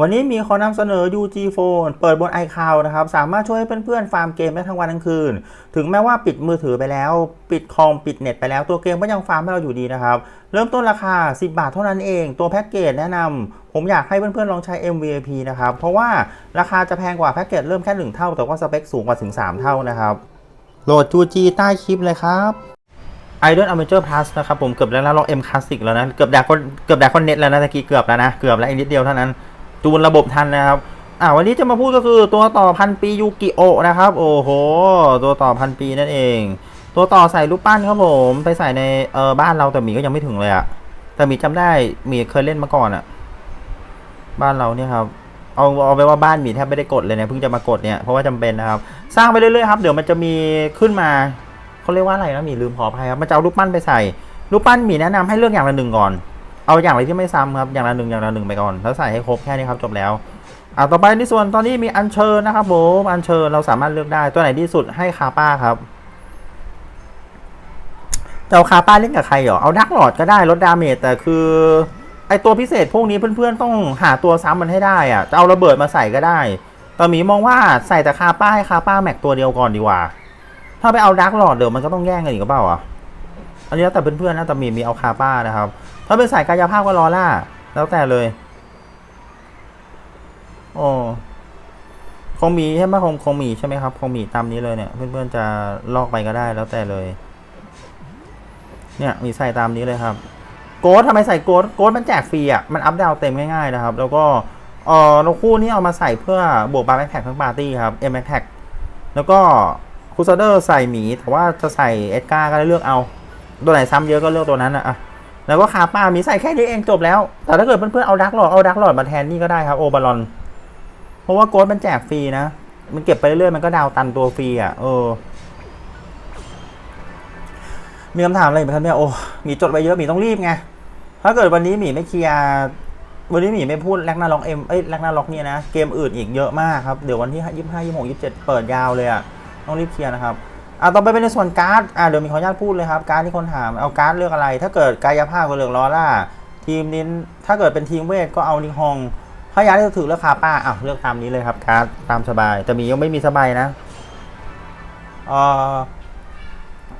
วันนี้มีขอนำเสนอ UG Phone เปิดบน iCloud นะครับ สามารถช่วยให้เพื่อนๆ ฟาร์มเกมได้ทั้งวันทั้งคืน ถึงแม้ว่าปิดมือถือไปแล้ว ปิดคอมปิดเน็ตไปแล้วตัวเกมก็ยังฟาร์มให้เราอยู่ดีนะครับ เริ่มต้นราคา 10 บาทเท่านั้นเอง ตัวแพ็กเกจแนะนำผมอยากให้เพื่อนๆ ลองใช้ MVP นะครับ เพราะว่าราคาจะแพงกว่าแพ็กเกจเริ่มแค่ 1 เท่า แต่ว่าสเปคสูงกว่าถึง 3 เท่านะครับโหลด UG ใต้คลิปเลยครับ Idol Amateur Plus นะครับผมเกือบแล้วนะลอง M Classic แล้วนะเกือบแดกคนเกือบแดกคนเน็ตแล้วนะตะกี้เกือบแล้วนะเกือบแล้วอีกนิดเดียวเท่านั้น จูนระบบทันนะครับอ่าวันนี้จะมาพูดก็คือตัวต่อพันปียูกิโอะนะครับ โอ้โห ตัวต่อพันปีนั่นเอง ตัวต่อใส่รูปปั้นครับผมไปใส่ในเออบ้านเราแต่หมีก็ยังไม่ถึงเลยอะแต่หมีจำได้หมีเคยเล่นมาก่อนอะบ้านเราเนี่ยครับเอาเอาไปว่าบ้านหมีแทบไม่ได้กดเลยเนี่ยเพิ่งจะมากดเนี่ยเพราะว่าจำเป็นนะครับ สร้างไปเรื่อยๆครับเดี๋ยวมันจะมีขึ้นมาเขาเรียกว่าอะไรนะหมีลืมขออภัยครับมันจะเอารูปปั้นไปใส่รูปปั้นหมีแนะนำให้เลือกอย่างละหนึ่งก่อน เอาอย่างไรที่ไม่ซ้ำครับอย่างละหนึ่งอย่างละหนึ่งไปก่อน แล้วใส่ให้ครบแค่นี้ครับจบแล้วอ่าต่อไปในส่วนตอนนี้มีอัญเชิญนะครับผมอัญเชิญเราสามารถเลือกได้ตัวไหนที่สุดให้คาป้าครับจะเอาคาป้าเล่นกับใครเหรอเอาดักหลอดก็ได้ลดดาเมจแต่คือไอตัวพิเศษพวกนี้เพื่อนๆต้องหาตัวซ้ำมันให้ได้อะจะเอาระเบิดมาใส่ก็ได้ตอนมีมองว่าใส่แต่คาป้าให้คาป้าแม็กตัวเดียวก่อนดีกว่า ถ้าไปเอาดักหลอดเดี๋ยวมันก็ต้องแย่งกันอีกเปล่าอะอันนี้แล้วแต่เพื่อนๆนะแต่มีมีเอาคาป้านะครับ ถ้าเป็นสายกายภาพก็รอล่า แล้วแต่เลย โอ้คงมีใช่ไหมคงคงมีใช่ไหมครับคงมีตามนี้เลยเนี่ย เพื่อนๆจะลอกไปก็ได้แล้วแต่เลย เนี่ยมีใส่ตามนี้เลยครับ โกดทำไมใส่โกดโกดมันแจกฟรีอะมันอัพดาวเต็มง่ายๆนะครับ แล้วก็เออเราคู่นี้เอามาใส่เพื่อบวกบาร์แม็กแท็กทั้งปาร์ตี้ครับเอ็มแม็กแท็กแล้วก็คูซาเดอร์ใส่หมี แต่ว่าจะใส่เอ็ดการ์ก็เลือกเอา ตัวไหนซ้ำเยอะก็เลือกตัวนั้นอะอะ แล้วก็คาป้ามีใส่แค่นี้เองจบแล้ว แต่ถ้าเกิดเพื่อนๆเอาดักหลอดเอาดักหลอดมาแทนนี่ก็ได้ครับโอบาลอน เพราะว่าโกดมันแจกฟรีนะ มันเก็บไปเรื่อยๆมันก็ดาวตันตัวฟรีอะเออ มีคำถามอะไรไหมครับเนี่ยโอ้มีจดไว้เยอะมีต้องรีบไง ถ้าเกิดวันนี้หมีไม่เคลียร์วันนี้หมีไม่พูดแลกนาล็อกเอ็มเอ้ยแลกนาล็อกเนี่ยนะเกมอื่นอีกเยอะมากครับเดี๋ยววันที่ยี่สิบห้ายี่สิบหกยี่สิบเจ็ดเปิดยาวเลยอะต้องรีบเคลียร์นะครับ อะต่อไปเป็นในส่วนการ์ดอะเดี๋ยวมีขออนุญาตพูดเลยครับการ์ดที่คนถามเอาการ์ดเลือกอะไร ถ้าเกิดกายภาพก็เลือกลอร่าทีมนี้ถ้าเกิดเป็นทีมเวทก็เอานิฮองถ้าอยากได้ถือเลือกคาป้าอะเลือกตามนี้เลยครับการ์ดตามสบาย แต่มียังไม่มีสบายนะเอ่อ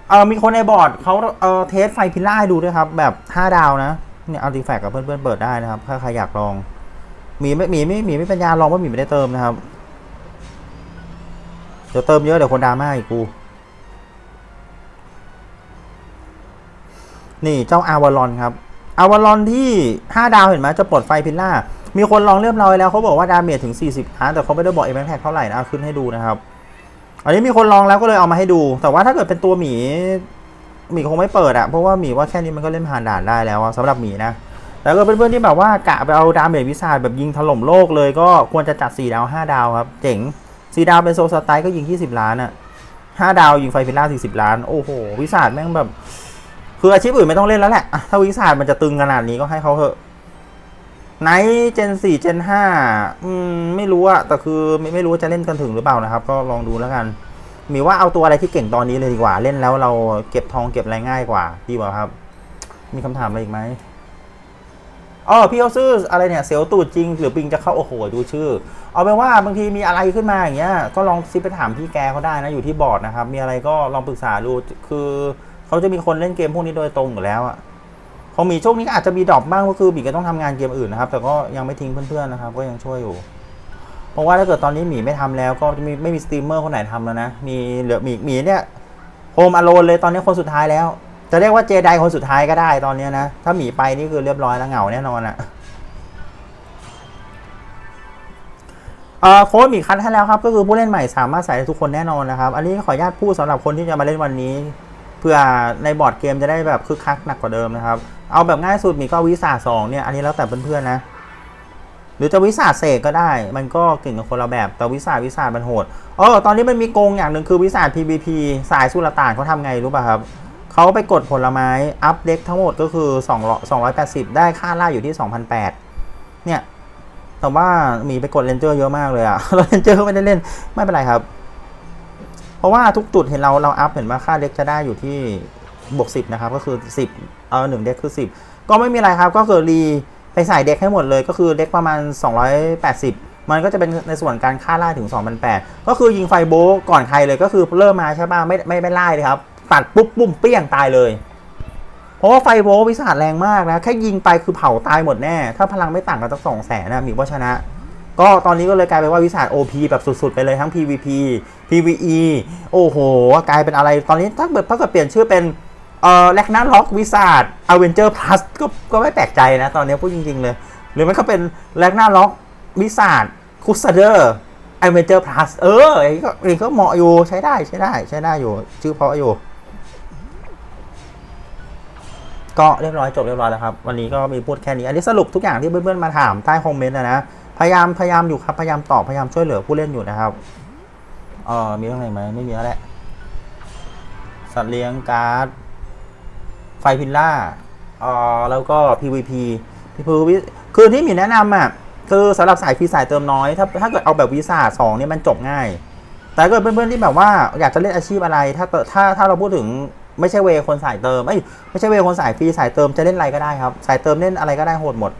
เออมีคนในบอร์ดเขาเออเทสไฟพิล่าให้ดูด้วยครับ แบบห้าดาวนะเนี่ยเอาดีแฟกกับเพื่อนๆเปิดได้นะครับ ถ้าใครอยากลอง มีไม่มีไม่มีไม่ปัญญาลองว่ามีไม่ได้เติมนะครับ เดี๋ยวเติมเยอะเดี๋ยวคนดราม่าอีกกู นี่เจ้าอาวารอนครับอาวารอนที่ 5 ดาวเห็นไหมจะปลดไฟพิลล่า มีคนลองเรียบร้อยแล้วเขาบอกว่าดาเมจถึง 40ล้านแต่เขาไม่ได้บอกเอ็มแท็กเท่าไหร่นะเอาขึ้นให้ดูนะครับ อันนี้มีคนลองแล้วก็เลยเอามาให้ดู แต่ว่าถ้าเกิดเป็นตัวหมีหมีคงไม่เปิดอะเพราะว่าหมีว่าแค่นี้มันก็เล่นผ่านด่านได้แล้วอะสำหรับหมีนะแล้วก็เพื่อนๆที่แบบว่ากะไปเอาดาเมจวิสาดแบบยิงถล่มโลกเลยก็ควรจะจัด 4 ดาว 5 ดาวครับ เจ๋ง 4 ดาวเป็นโซสไตล์ก็ยิง 20 ล้านอะ5 ดาวยิงไฟพิลล่า40 ล้าน โอ้โห วิสาดแม่งแบบ คืออาชีพอื่นไม่ต้องเล่นแล้วแหละถ้าวิสาดมันจะตึงขนาดนี้ก็ให้เขาเถอะไนเจนสี่เจนห้าอืมไม่รู้อะแต่คือไม่ไม่รู้ว่าจะเล่นกันถึงหรือเปล่านะครับ ก็ลองดูแล้วกัน มีว่าเอาตัวอะไรที่เก่งตอนนี้เลยดีกว่า เล่นแล้วเราเก็บทองเก็บอะไรง่ายกว่าดีกว่าครับ มีคำถามอะไรอีกไหมอ๋อพี่เขาซื้ออะไรเนี่ยเสียวตูดจริง หรือปิงจะเข้าโอ้โหดูชื่อ เอาเป็นว่าบางทีมีอะไรขึ้นมาอย่างเงี้ยก็ลองซิไปถามพี่แกเขาได้นะอยู่ที่บอร์ดนะครับ มีอะไรก็ลองปรึกษาดูคือ เขาจะมีคนเล่นเกมพวกนี้โดยตรงอยู่แล้วอะของมีช่วงนี้อาจจะมีดรอปบ้างก็คือบีก็ต้องทำงานเกมอื่นนะครับ แต่ก็ยังไม่ทิ้งเพื่อนๆนะครับ ก็ยังช่วยอยู่ เพราะว่าถ้าเกิดตอนนี้หมีไม่ทำแล้ว ก็จะมีไม่มีสตรีมเมอร์คนไหนทำแล้วนะ มีเหลือหมีหมีเนี่ยโฮมอโลนเลยตอนนี้คนสุดท้ายแล้ว จะเรียกว่าเจไดคนสุดท้ายก็ได้ตอนนี้นะ ถ้าหมีไปนี่คือเรียบร้อยแล้วเหงาแน่นอนอะเอ่อโค้ดหมีคัดให้แล้วครับ ก็คือผู้เล่นใหม่สามารถใส่ได้ทุกคนแน่นอนนะครับ อันนี้ขออนุญาตพูดสำหรับคนที่จะมาเล่นวันนี้ เพื่อในบอร์ดเกมจะได้แบบคึกคักหนักกว่าเดิมนะครับ เอาแบบง่ายสุดมีก็วิสาสองเนี่ยอันนี้แล้วแต่เพื่อนๆนะ หรือจะวิสาเสกก็ได้ มันก็เก่งกับคนละแบบแต่วิสาวิสามันโหดเออตอนนี้มันมีโกงอย่างหนึ่งคือวิสา PVP สายสุลต่านเขาทำไงรู้ป่ะครับเขาไปกดผลไม้อัพเด็กทั้งหมดก็คือ2 280 ได้ค่าล่าอยู่ที่ 2,008เนี่ยแต่ว่ามีไปกดเลนเจอร์เยอะมากเลยอะแล้วเลนเจอร์ไม่ได้เล่นไม่เป็นไรครับ เพราะว่าทุกจุดเห็นเราเราอัพเห็นว่าค่าเด็กจะได้อยู่ที่บวกสิบนะครับ ก็คือสิบเออหนึ่งเด็กคือสิบก็ไม่มีอะไรครับ ก็คือรีไปใส่เด็กให้หมดเลย ก็คือเด็กประมาณ 280 มันก็จะเป็นในส่วนการค่าล่าถึง 2,008 ก็คือยิงไฟโบก่อนใครเลย ก็คือเริ่มมาใช่ป่ะไม่ไม่ไม่ไล่เลยครับ ตัดปุ๊บปุ้มเปี้ยงตายเลย เพราะว่าไฟโบวิสาดแรงมากนะ แค่ยิงไปคือเผาตายหมดแน่ ถ้าพลังไม่ต่างกันตั้งสองแสนนะมีว่าชนะ ก็ตอนนี้ก็เลยกลายเป็นว่าวิสาด OP แบบสุดๆ ไปเลยทั้ง PVP PVE โอ้โห กลายเป็นอะไรตอนนี้ถ้าเกิดถ้าเกิดเปลี่ยนชื่อเป็นเอ่อแลกนาล็อกวิสาดอเวนเจอร์พลัสก็ก็ไม่แปลกใจนะ ตอนนี้พูดจริง ๆ เลย หรือมันก็เป็นแลกนาล็อกวิสาดคูสเดอร์อเวนเจอร์พลัสเอออย่างนี้ก็อย่างนี้ก็เหมาะอยู่ใช้ได้ใช้ได้ใช้ได้อยู่ ชื่อเพราะอยู่ ก็เรียบร้อยจบเรียบร้อยแล้วครับ วันนี้ก็มีพูดแค่นี้ อันนี้สรุปทุกอย่างที่เพื่อนๆมาถามใต้คอมเมนต์นะนะ พยายามพยายามอยู่ครับ พยายามตอบพยายามช่วยเหลือผู้เล่นอยู่นะครับ เออมีเรื่องอะไรไหมไม่มีแล้วแหละ สัตว์เลี้ยงการ์ด ไฟพิลล่าเออแล้วก็ PVP PVP คือที่มีแนะนำอะคือสำหรับสายฟรีสายเติมน้อย ถ้าถ้าเกิดเอาแบบวีซ่าสองเนี่ยมันจบง่าย แต่เกิดเพื่อนๆที่แบบว่าอยากจะเล่นอาชีพอะไร ถ้าถ้าถ้าเราพูดถึงไม่ใช่เวคนสายเติมเอ้ยไม่ใช่เวคนสายฟรีสายเติมจะเล่นอะไรก็ได้ครับ สายเติมเล่นอะไรก็ได้โหดหมด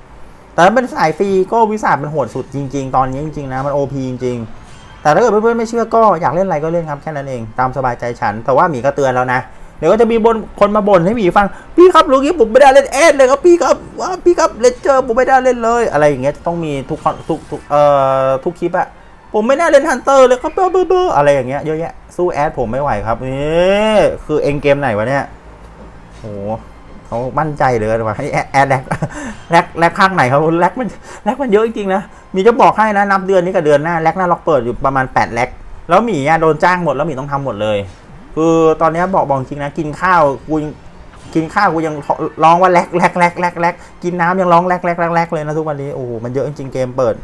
แต่ถ้าเป็นสายฟรีก็วิสามันโหดสุดจริง ๆ ตอนนี้จริงๆนะมัน OP จริงๆ แต่ถ้าเกิดเพื่อนๆไม่เชื่อก็อยากเล่นอะไรก็เล่นครับแค่นั้นเองตามสบายใจฉัน แต่ว่าหมีก็เตือนแล้วนะเดี๋ยวก็จะมีบนคนมาบ่นให้หมีฟังพี่ครับลูกนี้ผมไม่ได้เล่นเอสเลยครับพี่ครับว่าพี่ครับเลนเจอร์ผมไม่ได้เล่นเลย อะไรอย่างเงี้ยต้องมีทุกคนทุกทุกเอ่อทุกคลิปอะผมไม่ได้เล่นฮันเตอร์เลยครับเบ้อเบ้อเบ้ออะไรอย่างเงี้ยเยอะแยะสู้แอดผมไม่ไหวครับนี่คือเองเกมไหนวะเนี่ยโห เขามั่นใจเลยว่าให้แอดแอดแลกแลกแลกข้างไหนเขาแลกมันแลกมันเยอะจริงๆนะมีจะบอกให้นะนับเดือนนี้กับเดือนหน้าแลกหน้าล็อกเปิดอยู่ประมาณ8แลกแล้วหมีอะโดนจ้างหมดแล้วหมีต้องทำหมดเลย คือตอนนี้บอกบอกจริงนะกินข้าวกูกินข้าวกูยังร้องว่าแลกแลกแลกแลกแลกกินน้ำยังร้องแลกแลกแลกแลกเลยนะทุกวันนี้โอ้โหมันเยอะจริงๆเกมเปิด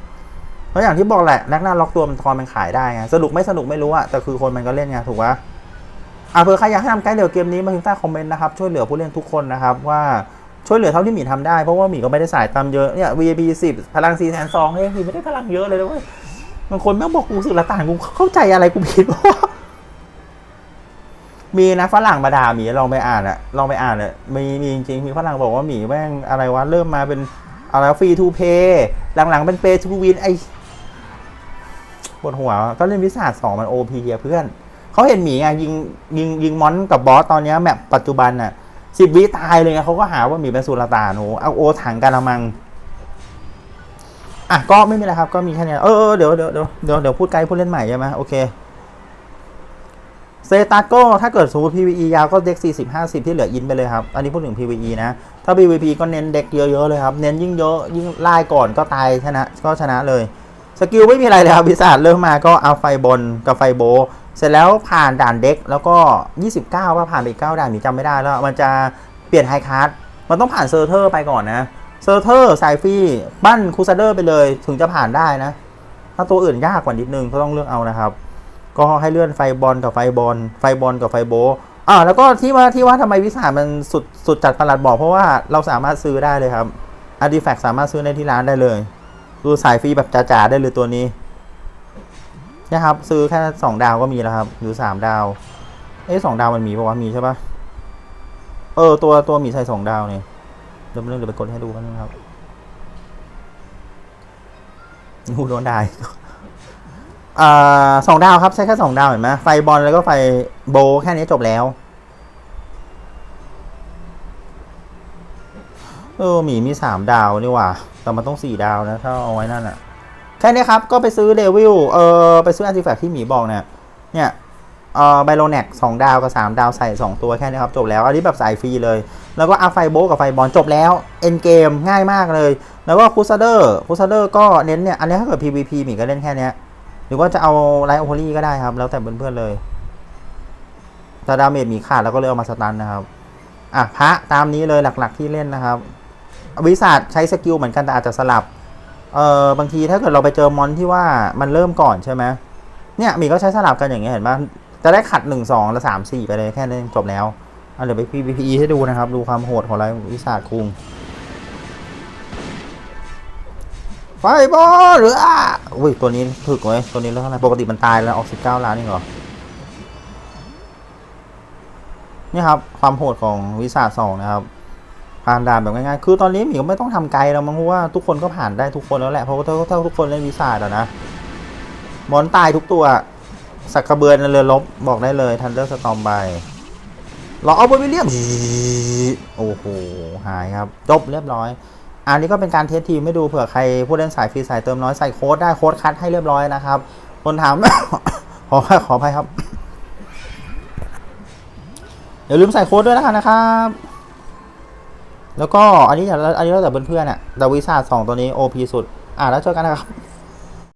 เพราะอย่างที่บอกแหละแลกหน้าล็อกตัวมันทอนมันขายได้ไงสนุกไม่สนุกไม่รู้อะแต่คือคนมันก็เล่นไงถูกปะ อะเผื่อใครอยากให้ทำไกด์เหลือเกมนี้มาถึงใต้คอมเมนต์นะครับช่วยเหลือผู้เล่นทุกคนนะครับว่าช่วยเหลือเท่าที่หมีทำได้เพราะว่าหมีก็ไม่ได้สายตามเยอะเนี่ย VB 10 พลัง4แสนสองเฮ้ยหมีไม่ได้พลังเยอะเลยนะเว้ยบางคนแม่งบอกกูสึกละต่างกูเข้าใจอะไรกูผิดเพราะมีนะฝรั่งมาด่าหมีลองไปอ่านอะลองไปอ่านอะมีมีจริงๆมีฝรั่งบอกว่าหมีแม่งอะไรวะเริ่มมาเป็นอะไรฟรีทูเพย์หลังๆเป็นเปย์ทูวินไอปวดหัวก็เล่นวิสาสองมันโอพีเพื่อน เขาเห็นหมีไงยิงยิงยิงมอนกับบอสตอนนี้แมปปัจจุบันอะสิบวิตายเลยไงเขาก็หาว่าหมีเป็นสุลตานโหเอาโอถังกันละมังอะก็ไม่มีอะไรครับก็มีแค่นี้เออเออเดี๋ยวเดี๋ยวเดี๋ยวเดี๋ยวเดี๋ยวพูดไกด์ผู้เล่นใหม่ใช่ไหมโอเคเซตัสก็ถ้าเกิดสมมติ PVE ยาวก็เด็ก 40 50 ที่เหลืออินไปเลยครับ อันนี้พูดถึง PVE นะ ถ้า PVP ก็เน้นเด็กเยอะๆเลยครับ เน้นยิ่งเยอะยิ่งไล่ก่อนก็ตายชนะก็ชนะเลย สกิลไม่มีอะไรเลยครับพิศาจเริ่มมาก็เอาไฟบนกับไฟโบ เสร็จแล้วผ่านด่านเด็กแล้วก็ 29 ว่าผ่านไปอีก9ด่านมีจำไม่ได้แล้ว มันจะเปลี่ยนไฮคัสมันต้องผ่านเซอร์เทอร์ไปก่อนนะเซอร์เทอร์สายฟรีปั้นคูซาเดอร์ไปเลยถึงจะผ่านได้นะ ถ้าตัวอื่นยากกว่านิดนึงก็ต้องเลือกเอานะครับ ก็ให้เลื่อนไฟบอลกับไฟบอลไฟบอลกับไฟโบอ่าแล้วก็ที่ว่าที่ว่าทำไมวิสามันสุดสุดจัดประหลัดบอกเพราะว่าเราสามารถซื้อได้เลยครับอาร์ติแฟกสามารถซื้อในที่ร้านได้เลยดูสายฟรีแบบจ๋าๆได้เลยตัวนี้ นะครับ ซื้อแค่สองดาวก็มีแล้วครับ หรือสามดาว เอ๊ะสองดาวมันมีปะวะมีใช่ปะเออ ตัวตัวมีใส่สองดาวเนี่ยเดี๋ยวเรื่องเดี๋ยวไปกดให้ดูกันนะครับงูโดนได้อ่าสองดาวครับ ใช้แค่สองดาวเห็นไหมไฟบอลแล้วก็ไฟโบแค่นี้จบแล้วเออหมีมีสามดาวนี่หว่า แต่มันต้องสี่ดาวนะ ถ้าเอาไว้นั่นอะ แค่นี้ครับ ก็ไปซื้อเลวิลเออไปซื้ออาร์ติแฟกที่หมีบอกเนี่ยเนี่ยเออไบโลเน็กสองดาวกับสามดาวใส่สองตัวแค่นี้ครับ จบแล้ว อันนี้แบบสายฟรีเลย แล้วก็อาไฟโบกับไฟบอลจบแล้วเอ็นเกมง่ายมากเลย แล้วก็คูซาเดอร์คูซาเดอร์ก็เน้นเนี่ย อันนี้ถ้าเกิด PVP หมีก็เล่นแค่นี้หรือว่าจะเอาไลท์โอโพลี่ก็ได้ครับ แล้วแต่เพื่อนๆเลยแต่ดาเมจมีขาดแล้วก็เลยเอามาสตันนะครับอะพระตามนี้เลยหลักๆที่เล่นนะครับวิสาใช้สกิลเหมือนกันแต่อาจจะสลับ เออบางทีถ้าเกิดเราไปเจอมอนที่ว่ามันเริ่มก่อนใช่ไหมเนี่ยมีก็ใช้สลับกันอย่างเงี้ยเห็นไหมจะได้ขัดหนึ่งสองแล้วสามสี่ไปเลยแค่นี้จบแล้วเอาเดี๋ยวไป PVP ให้ดูนะครับ ดูความโหดของไรวิสาคุงไฟบอลหรืออะอุ้ยตัวนี้ถึกไว้ยตัวนี้แล้วเท่าไหร่ปกติมันตายแล้วออกสิบเก้าล้านนี่เหรอนี่ครับ ความโหดของวิสาสองนะครับ ผ่านด่านแบบง่ายๆ คือตอนนี้หมีก็ไม่ต้องทำไกลแล้วมั้งเพราะว่าทุกคนก็ผ่านได้ทุกคนแล้วแหละ เพราะว่าถ้าถ้าทุกคนเล่นวิสาอะนะ มอนตายทุกตัว สักกระเบือนเรือลบบอกได้เลยทันเดอร์สตอมไปรอเอาเบอร์วิลเลียมโอ้โห หายครับ จบเรียบร้อย อันนี้ก็เป็นการเทสทีมให้ดูเผื่อใครผู้เล่นสายฟรีสายเติมน้อยใส่โค้ดได้โค้ดคัดให้เรียบร้อยนะครับ คนถาม ขอขออภัยครับอย่าลืมใส่โค้ดด้วยนะครับ แล้วก็อันนี้อย่าอันนี้แล้วแต่เพื่อนๆอะดาวิซ่าสองตัวนี้โอพีสุด อ่าแล้วเจอกันนะครับ